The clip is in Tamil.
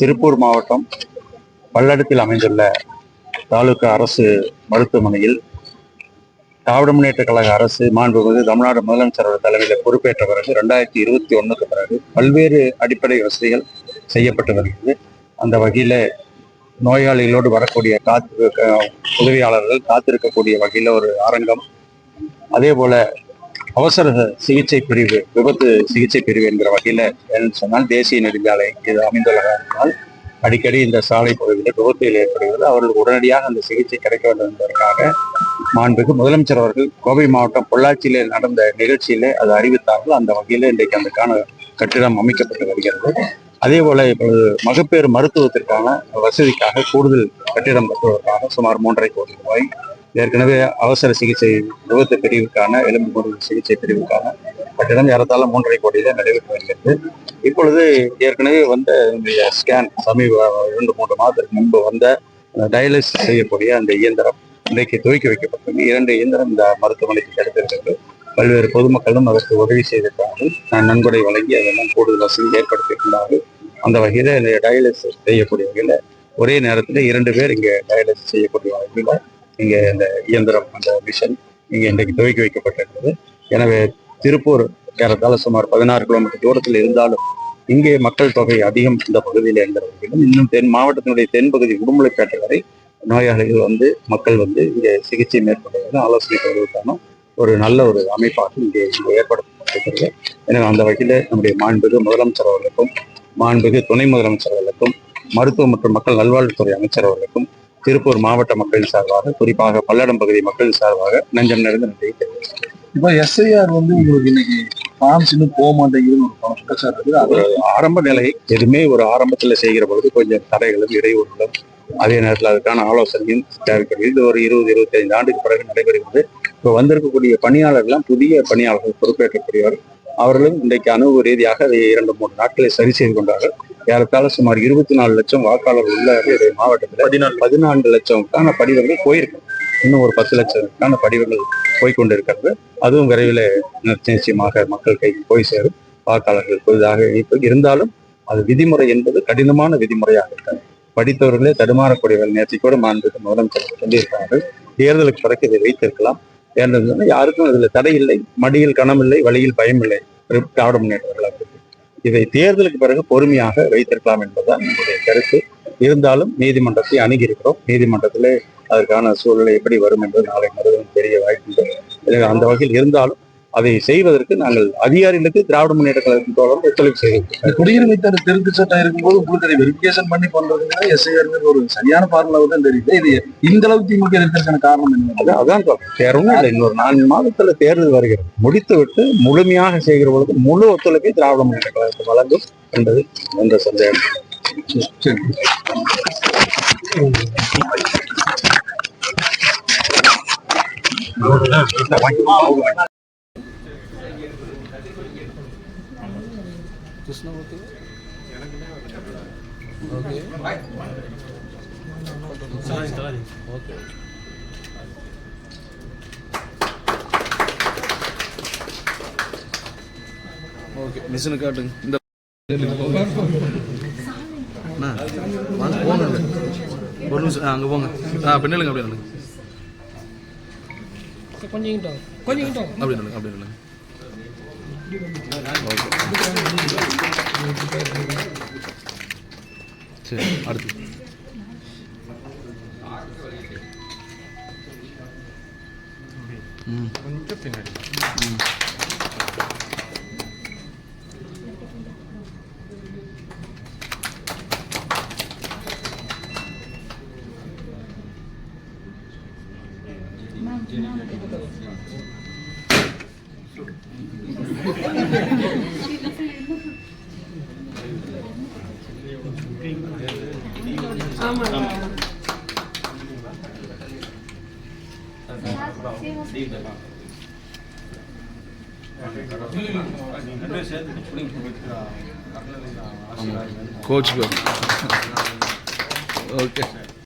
திருப்பூர் மாவட்டம் பல்லடத்தில் அமைந்துள்ள தாலுகா அரசு மருத்துவமனையில் திராவிட முன்னேற்ற கழக அரசு மாண்புமிகு தமிழ்நாடு முதலமைச்சரோட தலைமையில் பொறுப்பேற்ற பிறகு ரெண்டாயிரத்தி இருபத்தி ஒண்ணுக்கு பிறகு பல்வேறு அடிப்படை வசதிகள் செய்யப்பட்டு வருகிறது. அந்த வகையில் நோயாளிகளோடு வரக்கூடிய காத்து உதவியாளர்கள் காத்திருக்கக்கூடிய வகையில் ஒரு அரங்கம். அதே போல அவசர சிகிச்சை பிரிவு விபத்து சிகிச்சை பிரிவு என்கிற வகையில என்னன்னு சொன்னால் தேசிய நெடுஞ்சாலை இது அமைந்துள்ளதாக அடிக்கடி இந்த சாலை பகுதியில் விபத்துகள் ஏற்படுகிறது. அவர்களுக்கு உடனடியாக அந்த சிகிச்சை கிடைக்க வேண்டும் என்பதற்காக மாண்புக்கு முதலமைச்சர் அவர்கள் கோவை மாவட்டம் பொள்ளாச்சியிலே நடந்த நிகழ்ச்சியிலே அது அறிவித்தார்கள். அந்த வகையில இன்றைக்கு அதுக்கான கட்டிடம் அமைக்கப்பட்டு வருகிறது. அதே போல இப்பொழுது மகப்பேறு மருத்துவத்திற்கான வசதிக்காக கூடுதல் கட்டிடம் கட்டுவதற்காக சுமார் மூன்றரை கோடி ரூபாய் ஏற்கனவே அவசர சிகிச்சை விபத்து பிரிவுக்கான எலும்பு சிகிச்சை பிரிவுக்கான கட்டிடம் ஏறத்தாழ மூன்றரை கோடியில நடைபெற்று வருகிறது இப்பொழுது ஏற்கனவே வந்த ஸ்கேன் சமீப இரண்டு மூன்று மாதத்திற்கு முன்பு வந்த டயாலிசிஸ் செய்யக்கூடிய அந்த இயந்திரம் இன்றைக்கு துவக்கி வைக்கப்பட்டது இரண்டு இயந்திரம் இந்த மருத்துவமனைக்கு கிடைத்திருக்கிறது. பல்வேறு பொதுமக்களும் அதற்கு உதவி செய்திருக்கிறார்கள். நான் நன்கொடை வழங்கி அதெல்லாம் கூடுதல் வசதி ஏற்படுத்தியிருக்கிறார்கள் அந்த வகையில் இந்த டயாலிசிஸ் செய்யக்கூடிய வகையில் ஒரே நேரத்தில் இரண்டு பேர் இங்கே டயாலிசிஸ் செய்யக்கூடிய வகையில் இங்கே இந்த இயந்திரம் அந்த மிஷன் இங்கே இன்றைக்கு துவக்கி வைக்கப்பட்டிருக்கிறது. எனவே திருப்பூர் ஏறத்தாழ சுமார் பதினாறு கிலோமீட்டர் தூரத்தில் இருந்தாலும் இங்கே மக்கள் தொகை அதிகம் இந்த பகுதியில் என்கிற வகையிலும் இன்னும் தென் மாவட்டத்தினுடைய தென்பகுதி உடுமலைப்பேட்டை வரை நோயாளிகள் வந்து மக்கள் வந்து இங்கே சிகிச்சை மேற்கொள்வதற்கு ஆலோசனை பெறுவதற்கான ஒரு நல்ல ஒரு அமைப்பாக இங்கே இங்கே ஏற்படுத்தப்பட்டிருக்கிறது. எனவே அந்த வகையில் நம்முடைய மாண்புகு முதலமைச்சர் அவர்களுக்கும் மாண்புகு துணை முதலமைச்சர் அவர்களுக்கும் மருத்துவ மற்றும் மக்கள் நல்வாழ்வுத்துறை அமைச்சர் அவர்களுக்கும் திருப்பூர் மாவட்ட மக்களின் சார்பாக குறிப்பாக பல்லடம் பகுதி மக்களின் சார்பாக நெஞ்சம் நிறைந்த நன்றியை தெரிவித்துக் இப்போ எஸ்ஐஆர் வந்து உங்களுக்கு இன்னைக்கு ஃபார்ம்ஸ் இன்னும் போக மாட்டேங்குதுன்னு ஒரு குற்றச்சாட்டு இருக்குது அது ஆரம்ப நிலை எதுவுமே ஒரு ஆரம்பத்துல செய்கிற பொழுது கொஞ்சம் தடைகளும் இடையூறுகளும் அதே நேரத்தில் அதுக்கான ஆலோசனையும் தேவைப்படுகிறது இது ஒரு இருபது இருபத்தி ஐந்து ஆண்டுக்கு பிறகு நடைபெறுகிறது. இப்போ வந்திருக்கக்கூடிய பணியாளர்கள்லாம் புதிய பணியாளர்கள் பொறுப்பேற்கக்கூடியவர். அவர்களும் இன்றைக்கு அனுபவ ரீதியாக அதை இரண்டு மூன்று நாட்களை சரி செய்து கொண்டார்கள். ஏறத்தாழ சுமார் இருபத்தி நாலு லட்சம் வாக்காளர்கள் உள்ள மாவட்டத்தில் பதினாலு. பதினான்கு லட்சம்க்கான படிவங்கள் போயிருக்கு. இன்னும் ஒரு பத்து லட்சத்துக்கான படிவங்கள் போய்கொண்டிருக்கிறது அதுவும் விரைவில் நிச்சயமாக மக்கள் கைக்கு போய் சேரும். வாக்காளர்கள் புதிதாக இப்போ இருந்தாலும் அது விதிமுறை என்பது கடினமான விதிமுறையாக இருக்காது. படித்தவர்களே தடுமாறக்கூடியவர்கள் நேற்று கூட மாண்புக்கு முதலமைச்சர் சொல்லியிருக்கார்கள் தேர்தலுக்கு பிறகு இதை வைத்திருக்கலாம். ஏனென்றால் யாருக்கும் இதுல தடை இல்லை மடியில் கணம் இல்லை வழியில் பயம் இல்லை திராவிட முன்னேற்ற இதை தேர்தலுக்கு பிறகு பொறுமையாக வைத்திருக்கலாம் என்பதுதான் நம்முடைய கருத்து. இருந்தாலும் நீதிமன்றத்தை அணுகியிருக்கிறோம். நீதிமன்றத்திலே அதற்கான சூழ்நிலை எப்படி வரும் என்பது நாளை மறுபடியும் தெரிய வாய்ப்புண்டு. அந்த வகையில் இருந்தாலும் அதை செய்வதற்கு நாங்கள் அதிகாரிகளுக்கு திராவிட முன்னேற்ற கழகத்தின் தொடர்ந்து ஒத்துழைப்பு இந்த குடியுரிமை தர திருத்த சட்டம் இருக்கும்போது உங்களுக்கு அதை வெரிஃபிகேஷன் பண்ணி பண்றதுங்க எஸ்ஐஆர் ஒரு சரியான ஃபார்முலாவை தான் தெரியுது இது இந்த அளவுக்கு திமுக எதிர்க்கிறதுக்கான காரணம் என்ன? அது அதான் ஒண்ணும் இல்லை. இன்னொரு நான்கு மாதத்துல தேர்தல் வருகிறது. முடித்து விட்டு முழுமையாக செய்கிற பொழுது முழு ஒத்துழைப்பை திராவிட முன்னேற்ற கழகத்துக்கு வழங்கும் என்பது என்ற சந்தேகம். சரி ஓகே. மிஷினு காட்டுங்க. இந்த வாங்க போங்க ஒரு நிமிஷம் ஆ, அங்கே போங்க. ஆ பின்னலுங்க அப்படியே கொஞ்சம் கொஞ்சம் அப்படியே நில்லுங்க அப்படியே நில்லுங்க. சரி அடுத்து ம் கொஞ்சம் பின்னாடி கோச் ஓகே